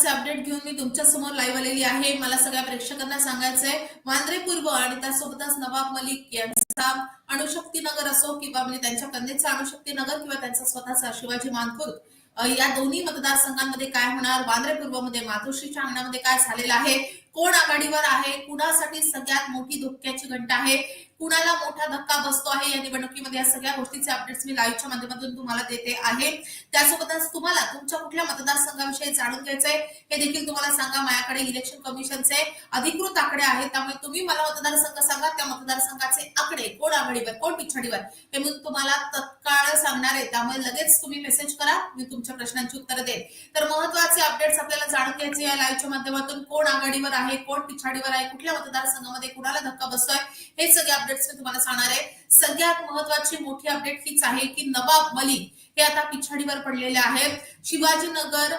महत्त्वाचे अपडेट घेऊन मी तुमच्यासमोर लाईव्ह आलेली आहे. मला सगळ्या प्रेक्षकांना सांगायचंय वांद्रे पूर्व आणि त्यासोबतच नवाब मलिक यांचा अणुशक्ती नगर असो किंवा म्हणजे त्यांच्या कन्येचा अणुशक्ती नगर किंवा त्यांचा स्वतःचा शिवाजी मानखुर्द या दोन्ही मतदारसंघांमध्ये काय होणार? वांद्रे पूर्वमध्ये मातोश्रीच्या अंगणामध्ये काय झालेलं आहे? कोण आघाडीवर आहे? कुणासाठी सगळ्यात मोठी धोक्याची घंटा आहे? कुणाला मोठा धक्का बसतो आहे या निवडणुकीमध्ये या सगळ्या गोष्टीचे अपडेट्स मी लाईव्हच्या माध्यमातून तुम्हाला देते आहे. त्यासोबतच तुम्हाला तुमच्या कुठल्या मतदारसंघाविषयी जाणून घ्यायचंय हे देखील तुम्हाला सांगा. माझ्याकडे इलेक्शन कमिशनचे अधिकृत आकडे आहेत त्यामुळे तुम्ही मला मतदारसंघ सांगा. त्या मतदारसंघाचे आकडे कोण आघाडीवर कोण पिछाडीवर हे मी तुम्हाला तत्काळ सांगणार आहे. त्यामुळे लगेच तुम्ही मेसेज करा मी तुमच्या प्रश्नांची उत्तरं देईन. तर महत्त्वाचे अपडेट्स आपल्याला जाणून घ्यायचे या लाईव्हच्या माध्यमातून. कोण आघाडीवर आहे कोण पिछाडीवर आहे कुठल्या मतदारसंघामध्ये कुणाला धक्का बसतोय हे सगळे अपडेट्स मी तुम्हाला सांगणार आहे. सगळ्यात महत्वाची मोठी अपडेट हीच आहे की नवाब मलिक हे आता पिछाडीवर पडलेले आहेत. शिवाजीनगर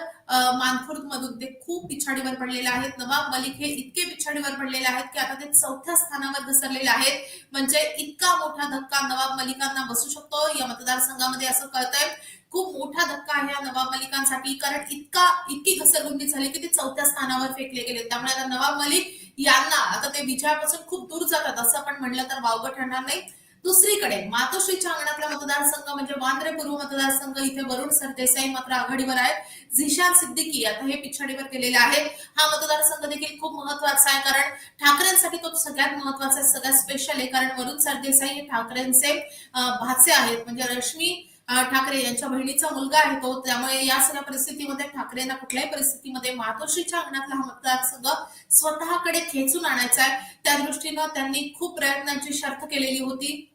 मानखुर्द मधून ते खूप पिछाडीवर पडलेले आहेत. नवाब मलिक हे इतके पिछाडीवर पडलेले आहेत की आता ते चौथ्या स्थानावर घसरलेले आहेत. म्हणजे इतका मोठा धक्का नवाब मलिकांना बसू शकतो. या मतदारसंघामध्ये असं कळतंय. खूप मोठा धक्का आहे या नवाब मलिकांसाठी. कारण इतका इतकी घसरगुंडी झाली की ते चौथ्या स्थानावर फेकले गेले. त्यामुळे आता नवाब मलिक यांना आता ते विजयापासून खूप दूर जातात असं आपण म्हणलं तर वावगं ठरणार नाही. दुसरीकडे मातोश्रीच्या अंगणातला मतदारसंघ म्हणजे वांद्रे पूर्व मतदारसंघ इथे वरुण सरदेसाई मात्र आघाडीवर आहेत. झिशान सिद्दीकी आता हे पिछाडीवर गेलेले आहेत. हा मतदारसंघ देखील खूप महत्त्वाचा आहे कारण ठाकरेंसाठी तो सगळ्यात महत्त्वाचा आहे सगळ्यात स्पेशल आहे कारण वरुण सरदेसाई हे ठाकरेंचे भाचे आहेत. म्हणजे रश्मी ठाकरे यांच्या बहिणीचा मुलगा आहे तो त्यामुळे या सगळ्या परिस्थितीमध्ये ठाकरेंना कुठल्याही परिस्थितीमध्ये मातोश्रीच्या अंगणातला हा मतदारसंघ स्वतःकडे खेचून आणायचा आहे. त्या दृष्टीनं त्यांनी खूप प्रयत्नांची शर्थ केलेली होती.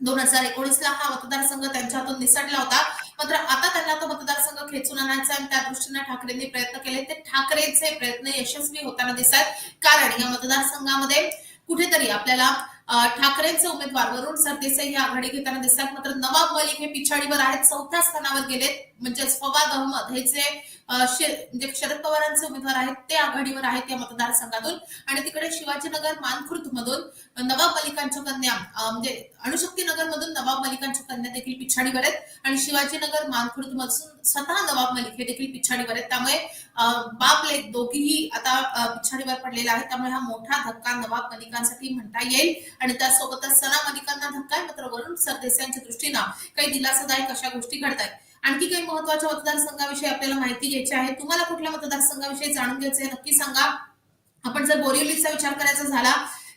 दोन हजार एकोणीसला हा मतदारसंघ त्यांच्या हातून निसटला होता. मात्र आता त्यांना तो मतदारसंघ खेचून आणायचा आणि त्या दृष्टीने ठाकरेंनी प्रयत्न केले. ते ठाकरेचे प्रयत्न यशस्वी होताना दिसत कारण या मतदारसंघामध्ये कुठेतरी आपल्याला ठाकरेंचे उमेदवार वरुण सरदेसाई हे आघाडी घेताना दिसतात. मात्र नवाब मलिक हे पिछाडीवर आहेत. चौथ्या स्थानावर गेलेत. म्हणजेच फवाद अहमद. हे जे शे- म्हणजे शरद पवारांचे उमेदवार आहेत ते आघाडीवर आहेत या मतदारसंघातून. आणि तिकडे शिवाजीनगर मानखुर्द मधून नवाब मलिकांच्या कन्या म्हणजे अणुशक्ती नगर मधून नवाब मलिकांच्या कन्या देखील पिछाडीवर आहेत. आणि शिवाजीनगर मानखुर्द मधून स्वतः नवाब मलिक हे देखील पिछाडीवर आहेत. त्यामुळे अं, बाप लेख दोघीही आता पिछाडीवर पडलेला आहे. त्यामुळे हा मोठा धक्का नवाब मलिकांसाठी म्हणता येईल. आणि त्यासोबतच सना मलिकांना धक्का आहे मात्र वरुण सरदेसाईंच्या दृष्टीनं काही दिलासादायक अशा गोष्टी घडतायत. आणखी काही महत्त्वाच्या मतदारसंघाविषयी आपल्याला माहिती घ्यायची आहे. तुम्हाला कुठल्या मतदारसंघाविषयी जाणून घ्यायचं आहे नक्की सांगा. आपण जर बोरिवलीचा विचार करायचा झाला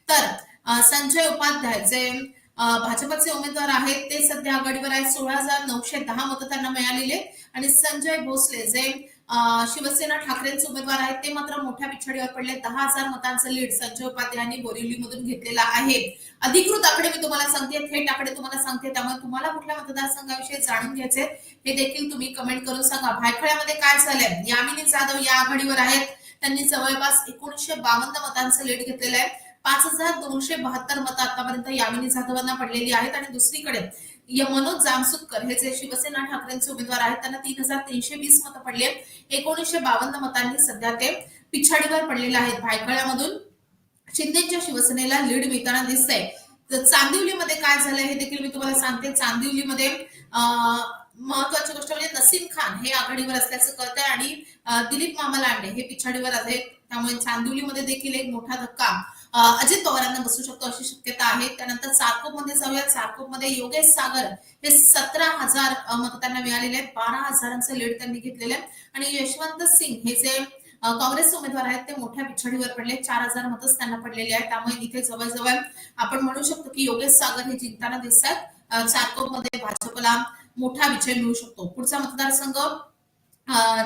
तर संजय उपाध्याय जे भाजपचे उमेदवार आहेत ते सध्या आघाडीवर आहेत. सोळा हजार नऊशे दहा मतं त्यांना मिळालेले. आणि संजय भोसले जे शिवसेना ठाकरेंचे उमेदवार आहेत. ते मात्र मोठ्या पिछाडीवर पडले. दहा हजार मतांचं लीड संजय उपाध्याय यांनी बोरिवलीमधून घेतलेला आहे. अधिकृत आकडे मी तुम्हाला सांगते. थेट आकडे तुम्हाला सांगते. त्यामुळे तुम्हाला कुठल्या मतदारसंघाविषयी जाणून घ्यायचे हे देखील तुम्ही कमेंट करून सांगा. भायखळ्यामध्ये काय झालंय? यामिनी जाधव या आघाडीवर आहेत. त्यांनी जवळपास एकोणीशे बावन्न मतांचं लीड घेतलेलं आहे. पाच हजार दोनशे बहात्तर मतं आतापर्यंत यामिनी जाधवांना पडलेली आहेत. आणि दुसरीकडे मनोज जामसुदकर हे जे शिवसेना ठाकरेंचे उमेदवार आहेत त्यांना तीन हजार तीनशे वीस मतं पडली आहेत. एकोणीसशे बावन्न मतांनी सध्या ते पिछाडीवर पडलेले आहेत. भायखळ्यामधून शिंदेच्या शिवसेनेला लीड मिळताना दिसतंय. तर चांदिवलीमध्ये काय झालंय हे देखील मी तुम्हाला सांगते. चांदिवलीमध्ये अं, महत्वाची गोष्ट म्हणजे नसीम खान हे आघाडीवर असल्याचं कळतंय आणि दिलीप मामा लांडे हे पिछाडीवर आहेत. त्यामुळे चांदिवलीमध्ये देखील एक मोठा धक्का अजित पवारांना बसू शकतो अशी शक्यता आहे. त्यानंतर सारकोपमध्ये जाऊया सारकोपमध्ये योगेश सागर हे सतरा हजार अं, मतं मिळालेले आहेत. बारा हजारांचं लीड त्यांनी घेतलेलं आहे. आणि यशवंत सिंग हे जे काँग्रेस उमेदवार आहेत ते मोठ्या पिछाडीवर पडले चार हजार मतच त्यांना पडलेले आहेत. त्यामुळे इथे जवळजवळ आपण म्हणू शकतो की योगेश सागर हे जिंकताना दिसतात. चारकोपमध्ये भाजपला मोठा विजय मिळू शकतो. पुढचा मतदारसंघ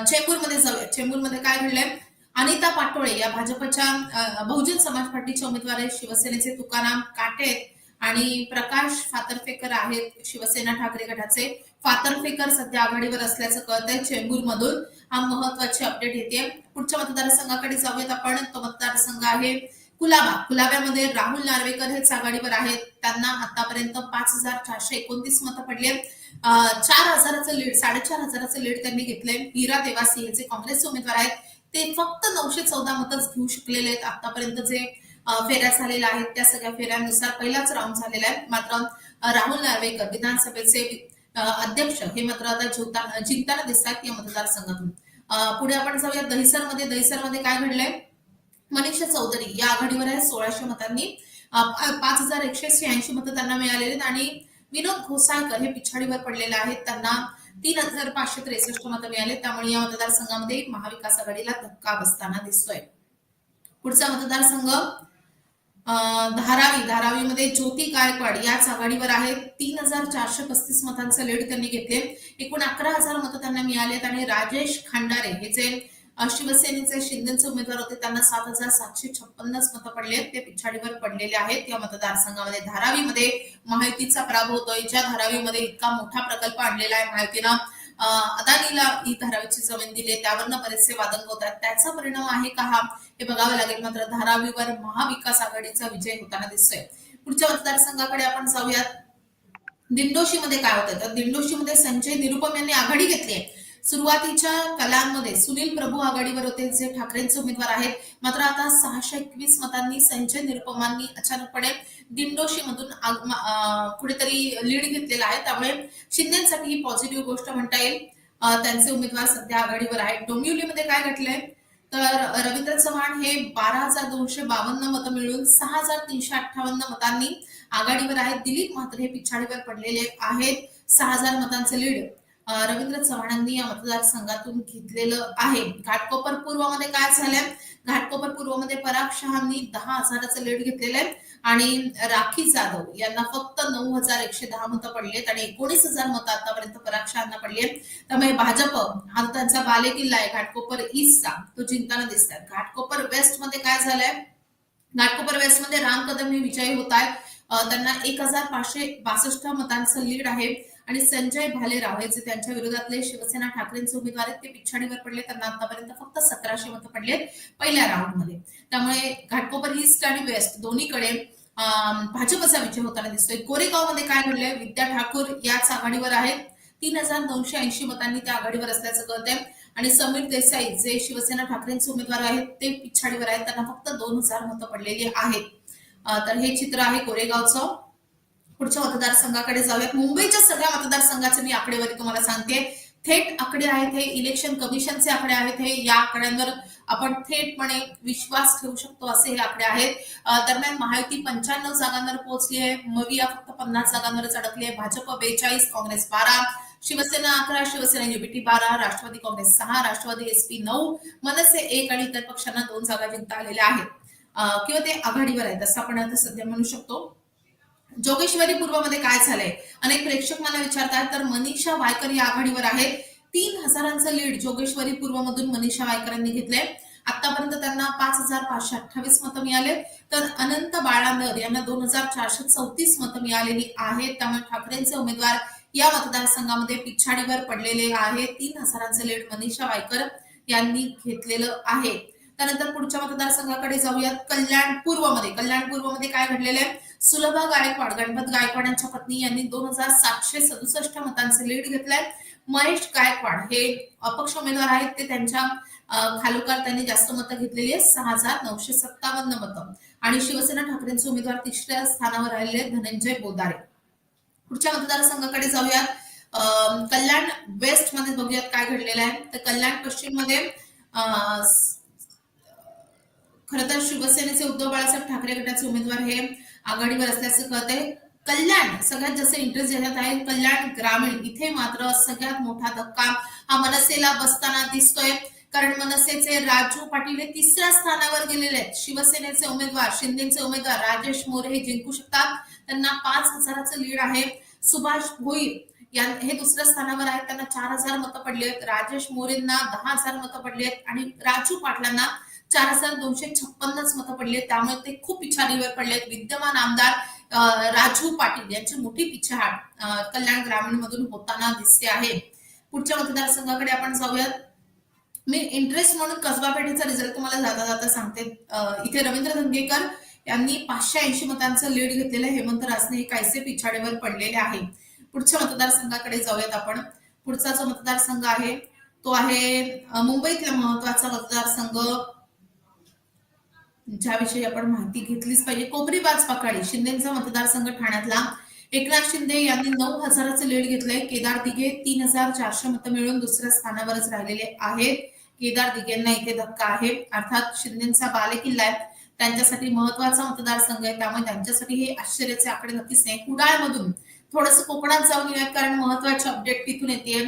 चेंबूरमध्ये जाऊया चेंबूरमध्ये काय घडलंय? अनिता पाटोळे या भाजपच्या बहुजन समाज पार्टीच्या उमेदवार आहेत. शिवसेनेचे तुकाराम काटे आणि प्रकाश फातर्फेकर आहेत शिवसेना ठाकरे गटाचे. फातर्फेकर सध्या आघाडीवर असल्याचं कळत आहे चेंबूर मधून हा महत्वाची अपडेट येते. पुढच्या मतदारसंघाकडे जाऊयात आपण. तो मतदारसंघ आहे कुलाबा. कुलाब्यामध्ये राहुल नार्वेकर हेच आघाडीवर आहेत. त्यांना आतापर्यंत पाच हजार चारशे एकोणतीस मतं पडली चार हजाराचं लीड साडेचार हजाराचं लीड त्यांनी घेतलंय. हिरा देवासी हे जे काँग्रेसचे उमेदवार आहेत. ते फक्त नऊशे चौदा मतच घेऊ शकलेले आहेत. आतापर्यंत जे फेऱ्या झालेल्या आहेत त्या सगळ्या फेऱ्यानुसार पहिलाच राऊंड झालेला आहे. मात्र राहुल नार्वेकर विधानसभेचे अध्यक्ष हे मात्र आता जिंकताना दिसतात या मतदारसंघातून. पुढे आपण जाऊया दहिसरमध्ये. दहिसरमध्ये काय घडलंय? मनीषा चौधरी या आघाडीवर आहे सोळाशे मतांनी पाच हजार एकशे शहाऐंशी मतं त्यांना मिळालेले आहेत. आणि विनोद घोसाळकर हे पिछाडीवर पडलेले आहेत. त्यांना तीन हजार पाचशे त्रेसष्ट मतं मिळाले. त्यामुळे या मतदारसंघामध्ये महाविकास आघाडीला धक्का बसताना दिसतोय. पुढचा मतदारसंघ अं, धारावी. धारावीमध्ये ज्योती गायकवाड याच आघाडीवर आहे तीन हजार चारशे पस्तीस मतांचं लीड त्यांनी घेतले. एकूण अकरा हजार मतं त्यांना मिळालेत आणि राजेश खांडारे हे जे शिवसेनेचे शिंदेचे उमेदवार होते त्यांना सात हजार सातशे छप्पन्नच मतं पडले ते पिछाडीवर पडलेले आहेत. या मतदारसंघामध्ये धारावीमध्ये माहितीचा पराभव होतोय. ज्या धारावीमध्ये इतका मोठा प्रकल्प आणलेला आहे माहितीनं अदानीला ही धारावीची जमीन दिली आहे, त्यावरनं बरेचसे वादंग होत आहेत. त्याचा परिणाम आहे का हा? हे बघावं लागेल. मात्र धारावीवर महाविकास आघाडीचा विजय होताना दिसतोय. पुढच्या मतदारसंघाकडे आपण जाऊयात. दिंडोशीमध्ये काय होतं तर दिंडोशीमध्ये संजय निरुपम यांनी आघाडी घेतली आहे. सुरुवातीच्या कलांमध्ये सुनील प्रभू आघाडीवर होते जे ठाकरेंचे उमेदवार आहेत. मात्र आता सहाशे एकवीस मतांनी संजय निरुपमांनी अचानकपणे दिंडोशी मधून कुठेतरी लीड घेतलेला आहे. त्यामुळे शिंदेसाठी ही पॉझिटिव्ह गोष्ट म्हणता येईल. त्यांचे उमेदवार सध्या आघाडीवर आहेत. डोंबिवलीमध्ये काय घडलंय? तर रवींद्र चव्हाण हे बारा हजार दोनशे बावन्न मतं मिळून सहा हजार तीनशे अठ्ठावन्न मतांनी आघाडीवर आहेत. दिलीप मात्र हे पिछाडीवर पडलेले आहेत. सहा हजार मतांचे लीड. रवींद्र चव्हाणांनी या मतदारसंघातून घेतलेलं आहे. घाटकोपर पूर्वमध्ये काय झालंय? घाटकोपर पूर्वमध्ये पराग शहांनी दहा हजाराचं लीड घेतलेलं आहे. आणि राखी जाधव यांना फक्त नऊ हजार एकशे दहा मतं पडलेत आणि एकोणीस हजार मतं आतापर्यंत पराग शहांना पडली आहेत. त्यामुळे भाजप हा त्यांचा बालेकिल्ला आहे. घाटकोपर ईस्टचा तो जिंकताना दिसत आहे घाटकोपर वेस्टमध्ये काय झालंय? घाटकोपर वेस्टमध्ये राम कदम हे विजयी होत आहेत. त्यांना एक हजार पाचशे बासष्ट मतांचं लीड आहे. आणि संजय भालेराव हे जे त्यांच्या विरोधातले शिवसेना ठाकरेंचे उमेदवार आहेत ते पिछाडीवर पडले त्यांना आतापर्यंत फक्त सतराशे मतं पडले पहिल्या राऊंडमध्ये. त्यामुळे घाटकोपर ईस्ट आणि वेस्ट दोन्हीकडे भाजपचा विजय होताना दिसतोय. कोरेगावमध्ये काय घडलंय? विद्या ठाकूर याच आघाडीवर आहेत. तीन हजार दोनशे ऐंशी मतांनी त्या आघाडीवर असल्याचं कळतंय. आणि समीर देसाई जे शिवसेना ठाकरेंचे उमेदवार आहेत ते पिछाडीवर आहेत. त्यांना फक्त दोन हजार मतं पडलेली आहेत. तर हे चित्र आहे कोरेगावचं. पुढच्या मतदारसंघाकडे जाऊयात. मुंबईच्या सगळ्या मतदारसंघाचे मी आकडेवारी तुम्हाला सांगते. थेट आकडे आहेत हे इलेक्शन कमिशनचे आकडे आहेत हे. या आकड्यांवर आपण थेटपणे विश्वास ठेवू शकतो असे हे आकडे आहेत. दरम्यान महायुती पंच्याण्णव जागांवर पोहोचली आहे. मविया फक्त पन्नास जागांवरच अडकली आहे. भाजप बेचाळीस काँग्रेस बारा. शिवसेना अकरा शिवसेना युबीटी बारा राष्ट्रवादी काँग्रेस सहा राष्ट्रवादी एसपी नऊ. मनसे एक आणि इतर पक्षांना दोन जागा जिंकता आलेल्या आहेत. किंवा ते आघाडीवर आहेत असं आपण आता सध्या म्हणू शकतो. जोगेश्वरी पूर्वमध्ये काय झालंय? अनेक प्रेक्षक मला विचारतात तर मनीषा वायकर या आघाडीवर आहेत. तीन हजारांचं लीड जोगेश्वरी पूर्वमधून मनीषा वायकरांनी घेतलंय. आतापर्यंत त्यांना पाच हजार पाचशे अठ्ठावीस मतं मिळाले. तर अनंत बाळानर यांना दोन हजार चारशे चौतीस मतं मिळालेली आहेत. त्यामुळे ठाकरेंचे उमेदवार या मतदारसंघामध्ये पिछाडीवर पडलेले आहेत. तीन हजारांचं लीड मनीषा वायकर यांनी घेतलेलं आहे. त्यानंतर पुढच्या मतदारसंघाकडे जाऊयात. कल्याण पूर्वमध्ये. कल्याण पूर्वमध्ये काय घडलेलं आहे? सुलभा गायकवाड गणपत गायकवाड यांच्या पत्नी यांनी दोन हजार सातशे सदुसष्ट मतांचे लीड घेतलाय. महेश गायकवाड हे अपक्ष उमेदवार आहेत. ते त्यांच्या खालोखाल त्यांनी जास्त मतं घेतलेली आहेत. सहा हजार नऊशे सत्तावन्न मतं. आणि शिवसेना ठाकरेंचे उमेदवार तिसऱ्या स्थानावर राहिलेले धनंजय बोदारे. पुढच्या मतदारसंघाकडे जाऊयात. अं, कल्याण वेस्टमध्ये बघूयात काय घडलेलं आहे. तर कल्याण पश्चिममध्ये अं, खर तर शिवसेनेचे उद्धव बाळासाहेब ठाकरे गटाचे उमेदवार हे आघाडीवर असल्याचं कळतंय. कल्याण सगळ्यात जास्त इंटरेस्ट ज्याच्यात आहे कल्याण ग्रामीण. इथे मात्र सगळ्यात मोठा धक्का हा मनसेला बसताना दिसतोय. कारण मनसेचे राजू पाटील हे तिसऱ्या स्थानावर गेलेले आहेत. शिवसेनेचे उमेदवार शिंदेचे उमेदवार राजेश मोरे हे जिंकू शकतात. त्यांना पाच हजाराचं लीड आहे. सुभाष भोईर या हे दुसऱ्या स्थानावर आहेत. त्यांना चार हजार मतं पडली आहेत. राजेश मोरेंना दहा हजार मतं पडली आहेत. आणि राजू पाटलांना चार हजार दोनशे छप्पन्नच मतं पडले त्यामुळे ते खूप पिछाडीवर पडले विद्यमान आमदार राजू पाटील यांची मोठी पिछाड कल्याण ग्रामीण मधून होताना दिसते आहे. पुढच्या मतदारसंघाकडे आपण जाऊयात. मी इंटरेस्ट म्हणून कसबा पेठेचा रिझल्ट तुम्हाला जाता जाता सांगते. इथे रवींद्र धंगेकर यांनी पाचशे ऐंशी मतांचं लीड घेतलेलं हेमंत रासने हे कायसे पिछाडीवर पडलेले आहे. पुढच्या मतदारसंघाकडे जाऊयात आपण. पुढचा जो मतदारसंघ आहे तो आहे मुंबईतला महत्त्वाचा मतदारसंघ. ज्याविषयी आपण माहिती घेतलीच पाहिजे. कोपरी बाज पकाळी शिंदेचा मतदारसंघ ठाण्यातला. एकनाथ शिंदे यांनी नऊ हजाराचं लीड घेतलंय. केदार दिघे तीन हजार चारशे मतं मिळून दुसऱ्या स्थानावरच राहिलेले आहेत. केदार दिघेंना इथे धक्का आहे. अर्थात शिंदेचा बालेकिल्ला आहे. त्यांच्यासाठी महत्त्वाचा मतदारसंघ आहे. त्यामुळे त्यांच्यासाठी हे आश्चर्याचे आकडे नक्कीच नाही. कुडाळमधून थोडस कोकणात जाऊन येऊयात कारण महत्त्वाचे अपडेट तिथून येते.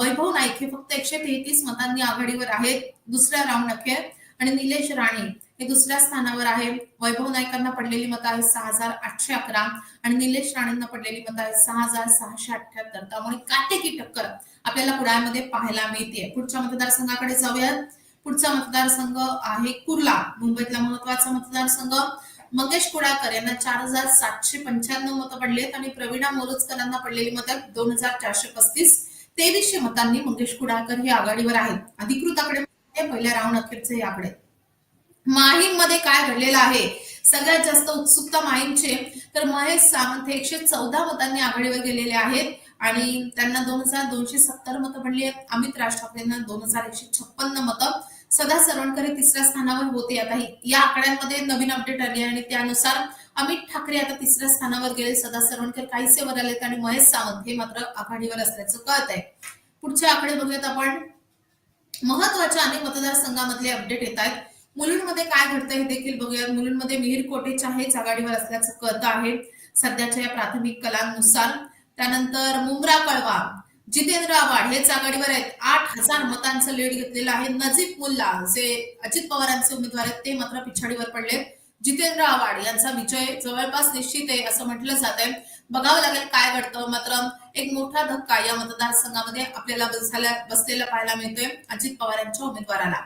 वैभव नाईक हे फक्त एकशे तेहतीस मतांनी आघाडीवर आहेत. दुसऱ्या राऊंड अखेर आणि निलेश राणे हे दुसऱ्या स्थानावर आहे. वैभव नाईकांना पडलेली मतं आहेत सहा हजार आठशे अकरा आणि निलेश राणेंना पडलेली मतं आहेत सहा हजार सहाशे अठ्याहत्तर. त्यामुळे काटेकी टक्कर आपल्याला कुडाळमध्ये पाहायला मिळते पुढच्या मतदारसंघाकडे जाऊयात. पुढचा मतदारसंघ आहे कुर्ला. मुंबईतला महत्त्वाचा मतदारसंघ मंगेश कुडाकर यांना चार हजार सातशे पंच्याण्णव मतं पडलेत आणि प्रवीणा मोरजकरांना पडलेली मतं दोन हजार चारशे पस्तीस. तेवीसशे मतांनी मंगेश कुडाकर हे आघाडीवर आहेत. अधिकृत आकडे पहिल्या राऊंड अखेरचे हे आकडे माहीममध्ये काय घडलेलं आहे? सगळ्यात जास्त उत्सुकता माहीमचे. तर महेश सावंत हे एकशे चौदा मतांनी आघाडीवर गेलेले आहेत. आणि त्यांना दोन हजार दोनशे सत्तर मतं पडली आहेत. अमित राज ठाकरेंना दोन हजार एकशे छप्पन्न मतं. सदा सरवणकर हे तिसऱ्या स्थानावर होते. आता या आकड्यांमध्ये नवीन अपडेट आली आणि त्यानुसार अमित ठाकरे आता तिसऱ्या स्थानावर गेले. सदा सरवणकर काहीसे वर आलेत आणि महेश सावंत हे मात्र आघाडीवर असल्याचं कळत आहे पुढचे आकडे बघूयात आपण. महत्त्वाच्या अनेक मतदारसंघामधले अपडेट येत आहेत. मुलुंडमध्ये काय घडतं हे देखील बघूयात. मुलुंडमध्ये मिहीर कोटेच्या हेच आघाडीवर असल्याचं कळत आहे. सध्याच्या या प्राथमिक कलांनुसार. त्यानंतर मुंब्रा कळवा जितेंद्र आव्हाड हेच आघाडीवर आहेत. आठ हजार मतांचं लीड घेतलेलं आहे नजीब मुल्ला. जे अजित पवारांचे उमेदवार आहेत ते मात्र पिछाडीवर पडले. जितेंद्र आव्हाड यांचा विजय जवळपास निश्चित आहे असं म्हटलं जात आहे. बघावं लागेल काय घडतं. मात्र एक मोठा धक्का या मतदारसंघामध्ये आपल्याला बसलेला पाहायला मिळतोय अजित पवार यांच्या उमेदवाराला.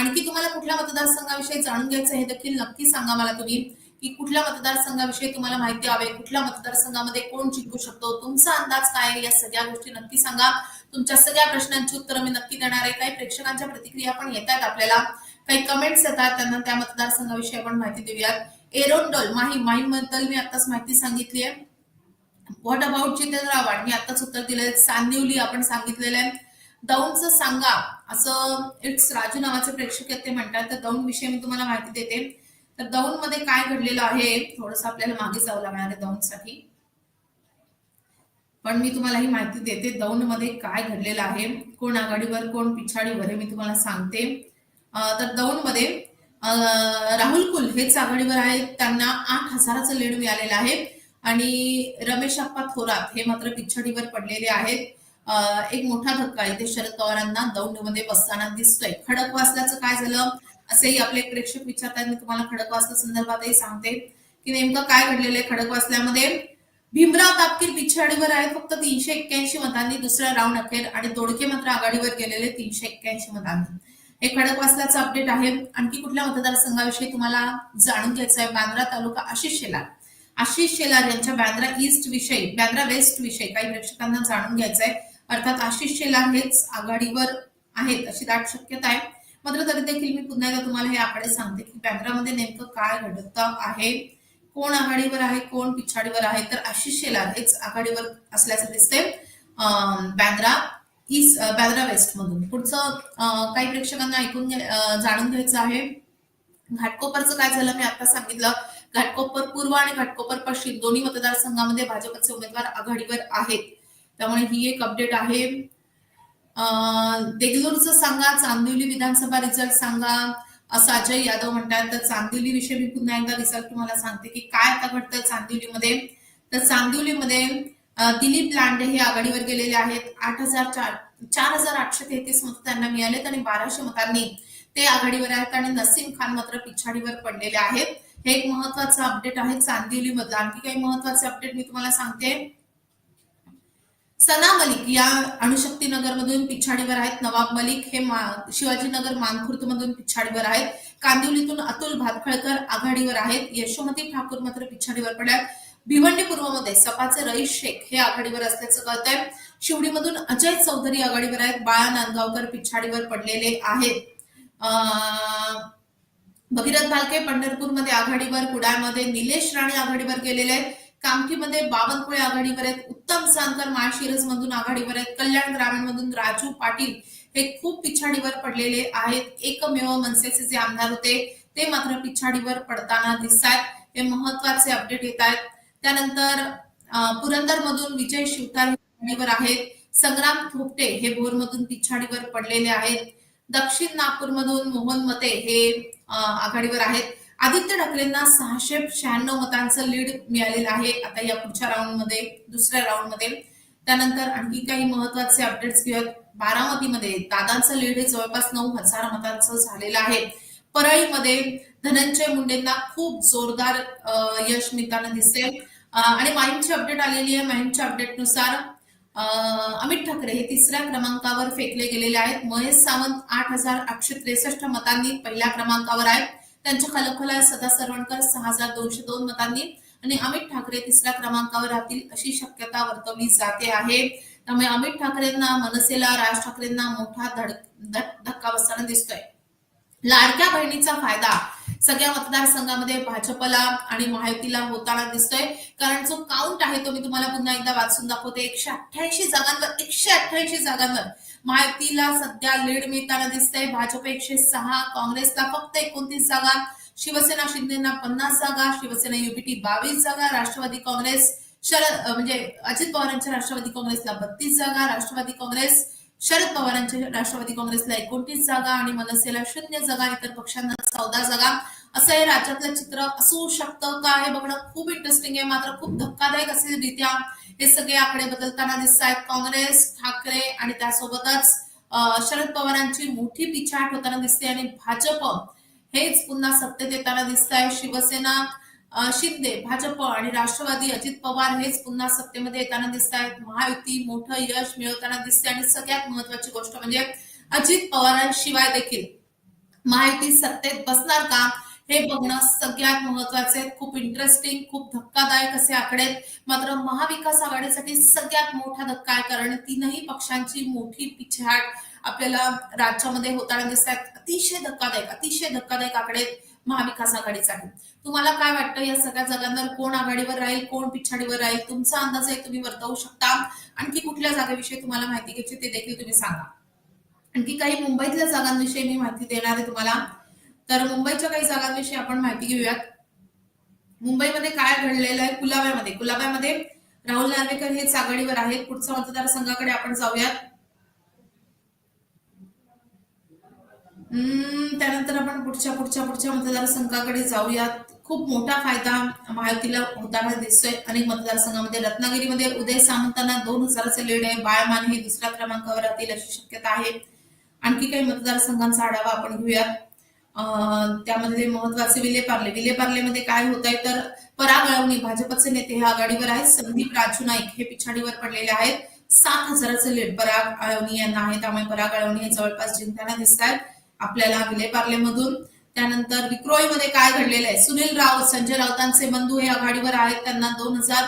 आणखी तुम्हाला कुठल्या मतदारसंघाविषयी जाणून घ्यायचं हे देखील नक्की सांगा मला तुम्ही. की कुठल्या मतदारसंघाविषयी तुम्हाला माहिती हवे कुठल्या मतदारसंघामध्ये कोण जिंकू शकतो तुमचा अंदाज काय आहे? या सगळ्या गोष्टी नक्की सांगा. तुमच्या सगळ्या प्रश्नांची उत्तरं मी नक्की देणार आहे. काही प्रेक्षकांच्या प्रतिक्रिया पण येत आहेत आपल्याला. काही कमेंट्स येतात त्यांना त्या मतदारसंघाविषयी आपण माहिती देऊयात. एरोंडल माही माहीमबद्दल मी आताच माहिती सांगितली आहे. What about Jitendra Awhad? मी आताच उत्तर दिले सांदिवली आपण सांगितलेलं आहे. दौंडचं सांगा. असं इट्स राजू नावाचे प्रेक्षक आहेत ते म्हणतात तर दौंड विषयी मी तुम्हाला माहिती देते. तर दौंडमध्ये काय घडलेलं आहे? थोडस आपल्याला मागे जावं लागणार आहे दौंडसाठी पण मी तुम्हाला ही माहिती देते दौंडमध्ये काय घडलेलं आहे? कोण आघाडीवर कोण पिछाडीवर हे मी तुम्हाला सांगते. तर दौंडमध्ये राहुल कुल हेच आघाडीवर आहेत. त्यांना आठ हजाराचं लीड मिळालेलं आहे. आणि रमेश अप्पा थोरात हे मात्र पिछाडीवर पडलेले आहेत. एक मोठा धक्का इथे शरद पवारांना दौंडमध्ये बसताना दिसतोय. खडक वाचल्याचं काय झालं? असेही आपले प्रेक्षक विचारतात मी तुम्हाला खडकवासला संदर्भातही सांगते की नेमकं काय घडलेलं आहे खडकवासल्यामध्ये भीमराव तापकीर पिछाडीवर आहे. फक्त तीनशे एक्क्याऐंशी मतांनी दुसरा राऊंड अखेर आणि दोडके मात्र आघाडीवर गेलेले तीनशे एक्क्याऐंशी मतांनी. हे खडकवासल्याचं अपडेट आहे. आणखी कुठल्या मतदारसंघाविषयी तुम्हाला जाणून घ्यायचं आहे? बांद्रा तालुका आशिष शेलार. आशिष शेलार यांच्या बांद्रा ईस्ट विषयी बांद्रा वेस्ट विषयी काही प्रेक्षकांना जाणून घ्यायचं आहे. अर्थात आशिष शेलार हेच आघाडीवर आहेत अशी दाट शक्यता आहे. मात्र तरी देखील मी पुन्हा एकदा तुम्हाला हे आकडे सांगते की बँड्रामध्ये नेमकं काय घडत आहे. कोण आघाडीवर आहे कोण पिछाडीवर आहे? तर आशिष शेलार हेच आघाडीवर असल्याचं दिसते बँद्रा ईस्ट बँद्रा वेस्ट मधून पुढचं काही प्रेक्षकांना ऐकून जाणून घ्यायचं आहे. घाटकोपरचं काय झालं मी आता सांगितलं. घाटकोपर पूर्व आणि घाटकोपर पश्चिम दोन्ही मतदारसंघामध्ये भाजपचे उमेदवार आघाडीवर आहेत. त्यामुळे ही एक अपडेट आहे. देगलूरचं सांगा चांदिवली विधानसभा रिझल्ट सांगा असं अजय यादव म्हणतात. तर चांदिवली विषयी मी पुन्हा एकदा रिझल्ट तुम्हाला सांगते की काय आता घडतंय चांदिवलीमध्ये. तर चांदिवलीमध्ये दिलीप लांडे हे आघाडीवर गेलेले आहेत. आठ हजार चार चार हजार आठशे तेहतीस मत त्यांना मिळालेत आणि बाराशे मतांनी ते आघाडीवर आहेत आणि नसीम खान मात्र पिछाडीवर पडलेले आहेत. हे एक महत्वाचं अपडेट आहे चांदिवलीमधलं. आणखी काही महत्त्वाचे अपडेट मी तुम्हाला सांगते. सना मलिक या अणुशक्ती नगर मधून पिछाडीवर आहेत नवाब मलिक. हे शिवाजीनगर मानखुर्द मधून पिछाडीवर आहेत. कांदिवलीतून अतुल भातखळकर आघाडीवर आहेत. यशोमती ठाकूर मात्र पिछाडीवर पडल्यात भिवंडी पूर्वमध्ये सपाचे रईस शेख हे आघाडीवर असल्याचं कळत आहे शिवडीमधून अजय चौधरी आघाडीवर आहेत. बाळा नांदगावकर पिछाडीवर पडलेले आहेत. भगीरथ भालके पंढरपूरमध्ये आघाडीवर कुडाळमध्ये निलेश राणे आघाडीवर गेलेले आहेत. कामठीमध्ये बावनकुळे आघाडीवर आहेत. उत्तम जानकर माळशिरस मधून आघाडीवर आहेत. कल्याण ग्रामीण मधून राजू पाटील हे खूप पिछाडीवर पडलेले आहेत. एकमेव मनसेचे जे आमदार होते ते मात्र पिछाडीवर पडताना दिसतात हे महत्त्वाचे अपडेट येत आहेत. त्यानंतर पुरंदर मधून विजय शिवतार आहेत. संग्राम थोपटे हे भोरमधून पिछाडीवर पडलेले आहेत. दक्षिण नागपूरमधून मोहन मते हे आघाडीवर आहेत. आदित्य ठाकरेंना सहाशे शहाण्णव मतांचं लीड मिळालेलं आहे. आता या पुढच्या राऊंडमध्ये दुसऱ्या राऊंडमध्ये त्यानंतर आणखी काही महत्त्वाचे अपडेट्स घेऊयात. बारामतीमध्ये दादांचं लीड हे जवळपास नऊ हजार मतांचं झालेलं आहे. परळीमध्ये धनंजय मुंडेंना खूप जोरदार यश मिळताना दिसेल. आणि माहीमची अपडेट आलेली आहे. माहीमच्या अपडेटनुसार अमित ठाकरे हे तिसऱ्या क्रमांकावर फेकले गेलेले आहेत. महेश सावंत आठ हजार आठशे त्रेसष्ट मतांनी पहिल्या क्रमांकावर आहेत त्यांच्या खालोखाल सदा सरवणकर सहा हजार दोनशे दोन मतांनी आणि अमित ठाकरे तिसऱ्या क्रमांकावर राहतील अशी शक्यता वर्तवली जाते आहे. त्यामुळे अमित ठाकरेंना मनसेला राज ठाकरेंना मोठा धड धक्का बसताना दिसतोय. लाडक्या बहिणीचा फायदा सगळ्या मतदारसंघामध्ये भाजपला आणि महायुतीला होताना दिसतोय. कारण जो काउंट आहे तो मी तुम्हाला पुन्हा एकदा वाचून दाखवते. एकशे अठ्ठ्याऐंशी जागांवर एकशे अठ्ठ्याऐंशी जागांवर महायुतीला सध्या लीड मिळताना दिसतंय. भाजप एकशे सहा काँग्रेसला फक्त एकोणतीस जागा शिवसेना शिंदेना पन्नास जागा शिवसेना युबीटी बावीस जागा राष्ट्रवादी काँग्रेस शरद म्हणजे अजित पवारांच्या राष्ट्रवादी काँग्रेसला बत्तीस जागा राष्ट्रवादी काँग्रेस शरद पवारांच्या राष्ट्रवादी काँग्रेसला एकोणतीस जागा आणि मनसेला शून्य जागा इतर पक्षांना चौदा जागा. असं हे राज्यातलं चित्र असू शकतं का हे बघणं खूप इंटरेस्टिंग आहे. मात्र खूप धक्कादायक असे रित्या हे सगळे आकडे बदलताना दिसत आहेत. काँग्रेस ठाकरे आणि त्यासोबतच शरद पवारांची मोठी पिछाट होताना दिसते आणि भाजप हेच पुन्हा सत्तेत येताना दिसत आहे. शिवसेना शिंदे भाजप आणि राष्ट्रवादी अजित पवार हेच पुन्हा सत्तेमध्ये येताना दिसत आहेत महायुती मोठं यश मिळवताना दिसते आणि सगळ्यात महत्वाची गोष्ट म्हणजे अजित पवारांशिवाय देखील महायुती सत्तेत बसणार का हे बघणं सगळ्यात महत्त्वाचे खूप इंटरेस्टिंग खूप धक्कादायक असे आकडे मात्र महाविकास आघाडीसाठी सगळ्यात मोठा धक्का आहे कारण तीनही पक्षांची मोठी पिछाट आपल्याला राज्यामध्ये होताना दिसत आहेत अतिशय धक्कादायक अतिशय धक्कादायक आकडे महाविकास आघाडीच आहे तुम्हाला काय वाटतं? या सगळ्या जागांवर कोण आघाडीवर राहील? कोण पिछाडीवर राहील? तुमचा अंदाज आहे तुम्ही वर्तवू शकता. आणखी कुठल्या जागेविषयी तुम्हाला माहिती घ्यायची ते देखील तुम्ही सांगा. आणखी काही मुंबईतल्या जागांविषयी मी माहिती देणार आहे तुम्हाला. तर मुंबईच्या काही जागांविषयी आपण माहिती घेऊयात. मुंबईमध्ये काय घडलेलं आहे? कुलाब्यामध्ये. कुलाब्यामध्ये राहुल नार्वेकर हेच आघाडीवर आहेत. पुढच्या मतदारसंघाकडे आपण जाऊयात. त्यानंतर आपण पुढच्या पुढच्या पुढच्या मतदारसंघाकडे जाऊयात. खूप मोठा फायदा महायुतीला होताना दिसतोय. अनेक मतदारसंघामध्ये रत्नागिरीमध्ये उदय सामंतांना दोन हजाराचे लीड आहे. बाळमान हे दुसऱ्या क्रमांकावर राहतील अशी शक्यता आहे. आणखी काही मतदारसंघांचा आढावा आपण घेऊयात. त्यामध्ये महत्त्वाचे विलेपार्ले विलेपार्लेमध्ये काय होत आहे तर पराग अळवणी भाजपचे नेते हे आघाडीवर आहेत. संदीप राजू नाईक हे पिछाडीवर पडलेले आहेत. सात हजाराचे लीड पराग अळवणी यांना आहे. त्यामुळे पराग अळवणी हे जवळपास जिंकताना दिसत आहेत आपल्याला विलेपार्लेमधून त्यानंतर विक्रोईमध्ये काय घडलेलं आहे? सुनील राऊत संजय राऊतांचे बंधू हे आघाडीवर आहेत. त्यांना दोन हजार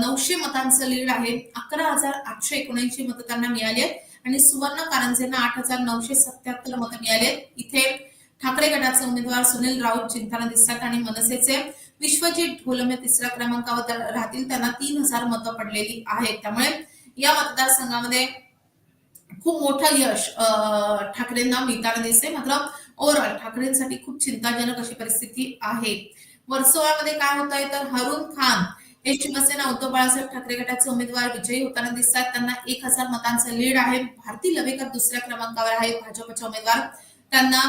नऊशे मतांचं लीड आहे. अकरा हजार आठशे एकोणऐंशी मतं त्यांना मिळाली आहेत. आणि सुवर्ण कारंजेंना आठ हजार नऊशे सत्याहत्तर मतं मिळाली आहेत. इथे ठाकरे गटाचे उमेदवार सुनील राऊत जिंकताना दिसतात आणि मनसेचे विश्वजित ढोलमे तिसऱ्या क्रमांकावर राहतील. त्यांना तीन हजार मतं पडलेली आहेत. त्यामुळे या मतदारसंघामध्ये खूप मोठं यश ठाकरेंना मिळताना दिसते मात्र ओव्हरऑल ठाकरेंसाठी खूप चिंताजनक अशी परिस्थिती आहे. वर्सोवामध्ये काय होत आहे तर हरुण खान हे शिवसेना उद्धव बाळासाहेब ठाकरे गटाचे उमेदवार विजयी होताना दिसतात. त्यांना एक हजार मतांचं लीड आहे. भारती लवेकर दुसऱ्या क्रमांकावर आहे भाजपचे उमेदवार. त्यांना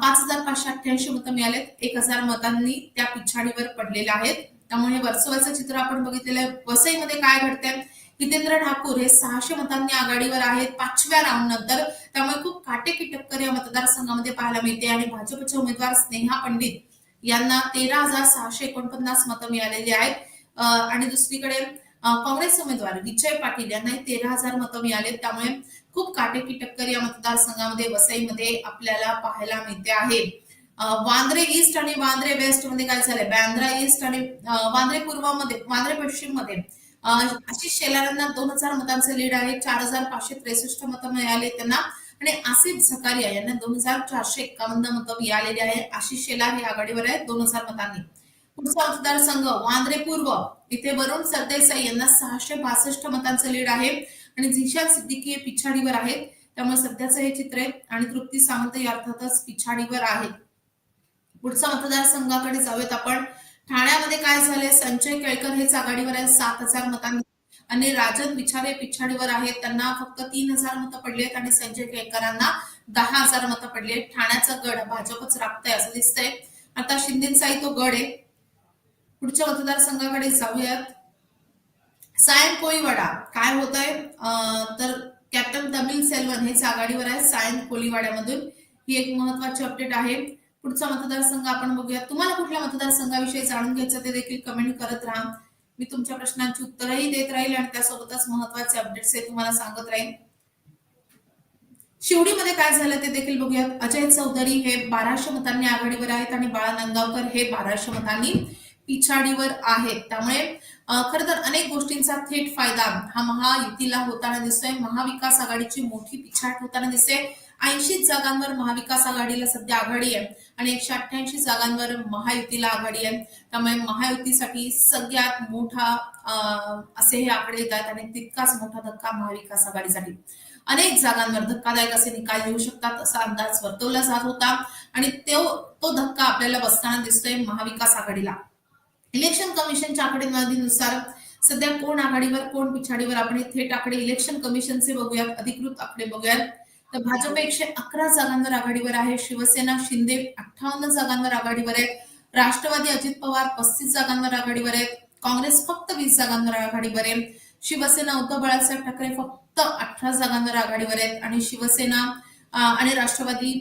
पाच हजार पाचशे अठ्ठ्याऐंशी मतं मिळालेत. एक हजार मतांनी त्या पिछाडीवर पडलेल्या आहेत. त्यामुळे वर्सोवाचं चित्र आपण बघितलेलं आहे. वसईमध्ये काय घडतंय? हितेंद्र ठाकूर हे सहाशे मतांनी आघाडीवर आहेत. पाचव्या राऊंड नंतर त्यामुळे खूप काटेकी टक्कर या मतदारसंघामध्ये पाहायला मिळते आणि भाजपचे उमेदवार स्नेहा पंडित यांना तेरा हजार सहाशे एकोणपन्नास मतं मिळालेली आहेत. आणि दुसरीकडे काँग्रेस उमेदवार विजय पाटील यांनाही तेरा हजार मतं मिळालेत त्यामुळे खूप काटेकी टक्कर या मतदारसंघामध्ये वसईमध्ये आपल्याला पाहायला मिळते आहे. वांद्रे ईस्ट आणि वांद्रे वेस्टमध्ये काय झालंय? बांद्रा ईस्ट आणि वांद्रे पूर्वमध्ये वांद्रे पश्चिममध्ये आशिष शेलारांना दोन हजार मतांचे लीड आहे चार हजार पाचशे त्रेसष्ट मतं मिळाले त्यांना. आणि आसिफ झकारिया यांना दोन हजार चारशे एक्कावन्न मतं मिळालेली आहे. आशिष शेलार हे आघाडीवर आहेत दोन हजार मतांनी. पुढचा मतदारसंघ वांद्रे पूर्व. इथे वरुण सरदेसाई यांना सहाशे बासष्ट मतांचं लीड आहे आणि झिशा सिद्दीकी हे पिछाडीवर आहेत. त्यामुळे सध्याचं हे चित्र आहे. आणि तृप्ती सावंत या अर्थातच पिछाडीवर आहे. पुढचा मतदारसंघाकडे जाऊयात आपण. ठाण्यामध्ये काय झाले संजय केळकर हेच आघाडीवर आहे सात हजार मतांनी. आणि राजन विचारे पिछाडीवर आहेत. त्यांना फक्त तीन हजार मतं पडली आहेत आणि संजय केळकरांना दहा हजार मतं पडली आहेत. ठाण्याचा गड भाजपच राबतंय असं दिसतंय. आता शिंदेचाही तो गड आहे. पुढच्या मतदारसंघाकडे जाऊयात. सायन कोळीवाडा. काय होत आहे तर कॅप्टन तमिल सेल्वन हेच आघाडीवर आहे सायन कोळीवाड्यामधून ही एक महत्वाची अपडेट आहे. पुढचा मतदारसंघ आपण बघूया. तुम्हाला कुठल्या मतदारसंघाविषयी जाणून घ्यायचं ते देखील कमेंट करत राहा. मी तुमच्या प्रश्नांची उत्तरही देत राहील आणि त्यासोबतच महत्त्वाचे अपडेट्स हे तुम्हाला सांगत राहील शिवडीमध्ये काय झालं ते देखील बघूयात. अजय चौधरी हे बाराशे मतांनी आघाडीवर आहेत आणि बाळा नंदावकर हे बाराशे मतांनी पिछाडीवर आहेत. त्यामुळे खर खरं तर अनेक गोष्टींचा थेट फायदा हा महायुतीला होताना दिसतोय. महाविकास आघाडीची मोठी पिछाट होताना दिसते. ऐंशी जागांवर महाविकास आघाडीला सध्या आघाडी आहे आणि एकशे अठ्ठ्याऐंशी जागांवर महायुतीला आघाडी आहे. त्यामुळे महायुतीसाठी सगळ्यात मोठा असे हे आकडे येत आहेत आणि तितकाच मोठा धक्का महाविकास आघाडीसाठी. अनेक जागांवर धक्कादायक असे निकाल येऊ शकतात असा अंदाज वर्तवला जात होता आणि तो तो धक्का आपल्याला बसताना दिसतोय महाविकास आघाडीला. इलेक्शन कमिशनच्या आकडेवारीनुसार सध्या कोण आघाडीवर कोण पिछाडीवर आपण हे थेट आकडे इलेक्शन कमिशनचे बघूयात अधिकृत आकडे बघूयात. तर भाजप एकशे अकरा जागांवर आघाडीवर आहे. शिवसेना शिंदे अठ्ठावन्न जागांवर आघाडीवर आहे राष्ट्रवादी अजित पवार पस्तीस जागांवर आघाडीवर आहेत. काँग्रेस फक्त वीस जागांवर आघाडीवर आहे. शिवसेना उद्धव बाळासाहेब ठाकरे फक्त अठरा जागांवर आघाडीवर आहेत. आणि शिवसेना आणि राष्ट्रवादी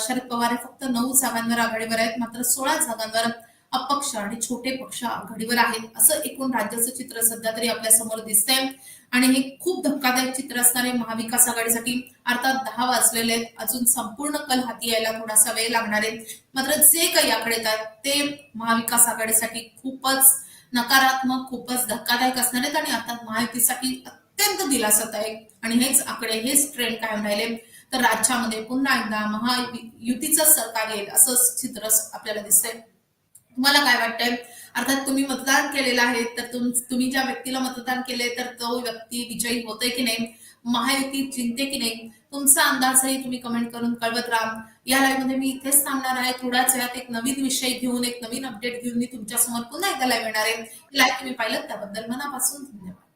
शरद पवार हे फक्त नऊ जागांवर आघाडीवर आहेत. मात्र सोळा जागांवर अपक्ष आणि छोटे पक्ष आघाडीवर आहेत. असं एकूण राज्याचं चित्र सध्या तरी आपल्यासमोर दिसतंय. आणि हे खूप धक्कादायक चित्र असणारे महाविकास आघाडीसाठी अर्थात दहा वाजलेले आहेत. अजून संपूर्ण कल हाती यायला थोडासा वेळ लागणार आहे. मात्र जे काही आकडे येतात ते महाविकास आघाडीसाठी खूपच नकारात्मक खूपच धक्कादायक असणार आहेत. आणि अर्थात महायुतीसाठी अत्यंत दिलासादायक आणि हेच आकडे हेच ट्रेंड कायम राहिले. तर राज्यामध्ये पुन्हा एकदा महायुतीचं सरकार येईल असं चित्र आपल्याला दिसतंय. तुम्हाला काय वाटतंय? अर्थात तुम्ही मतदान केलेलं आहे तर तुम तुम्ही ज्या व्यक्तीला मतदान केले तर तो व्यक्ती विजयी होतोय की नाही? महायुती जिंकते की नाही? तुमचा अंदाजही तुम्ही कमेंट करून कळवत राहा. या लाईव्हमध्ये मी इथेच थांबणार आहे. थोड्याच वेळात एक नवीन विषय घेऊन एक नवीन अपडेट घेऊन मी तुमच्यासमोर पुन्हा एकदा लाईव्ह येणार आहे. लाईव्ह तुम्ही पाहिलं त्याबद्दल मनापासून धन्यवाद.